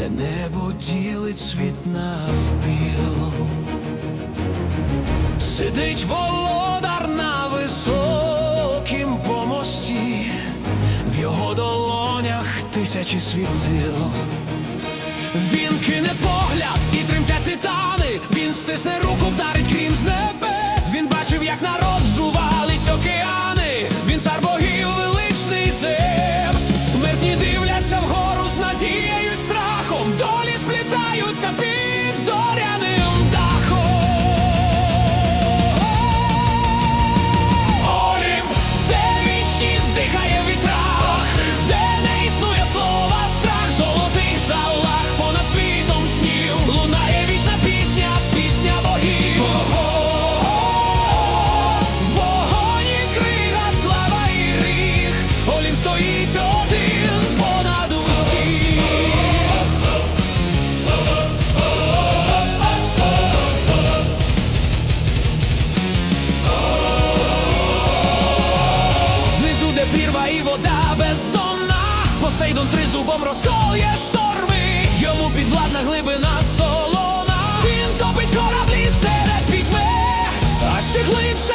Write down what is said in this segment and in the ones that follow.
де небо ділить світ навпіл, сидить володар на високім помості, в його долонях тисячі світил, він кине погляд і тремтять титани, він стисне руку, вдарить крім з небес. Він бачив, як народжувались океани, він цар богів величний Зевс, смертні дивляться вгору з надією. Посейдон тризубом розколє шторми Йому підвладна глибина солона. Він топить кораблі серед пітьми. А ще глибше,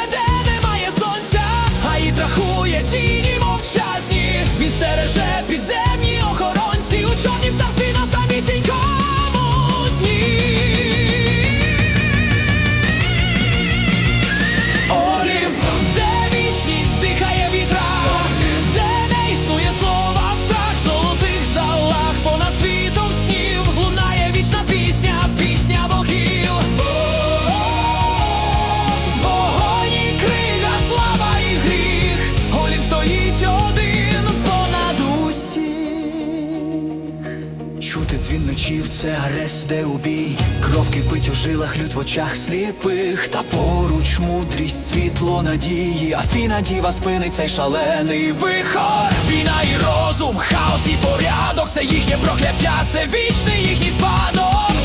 Чути дзвін ночів, це арест, де убій. Кров кипить у жилах, люд в очах сліпих. Та поруч мудрість, світло надії. Афіна діва спинить цей шалений вихор. Війна і розум, хаос і порядок, це їхнє прокляття, це вічний їхній спадок.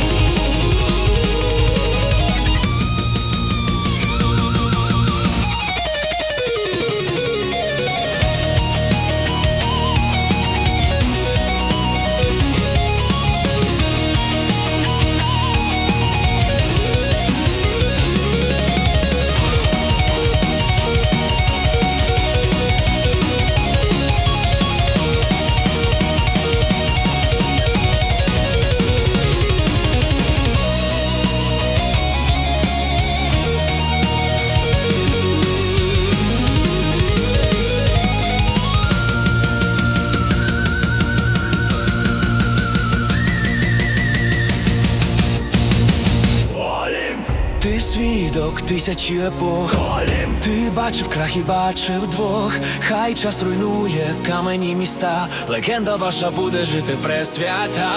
Свідок тисячі епох Голем! Ти бачив крах і бачив двох. Хай час руйнує камені міста. Легенда ваша буде жити пресвята.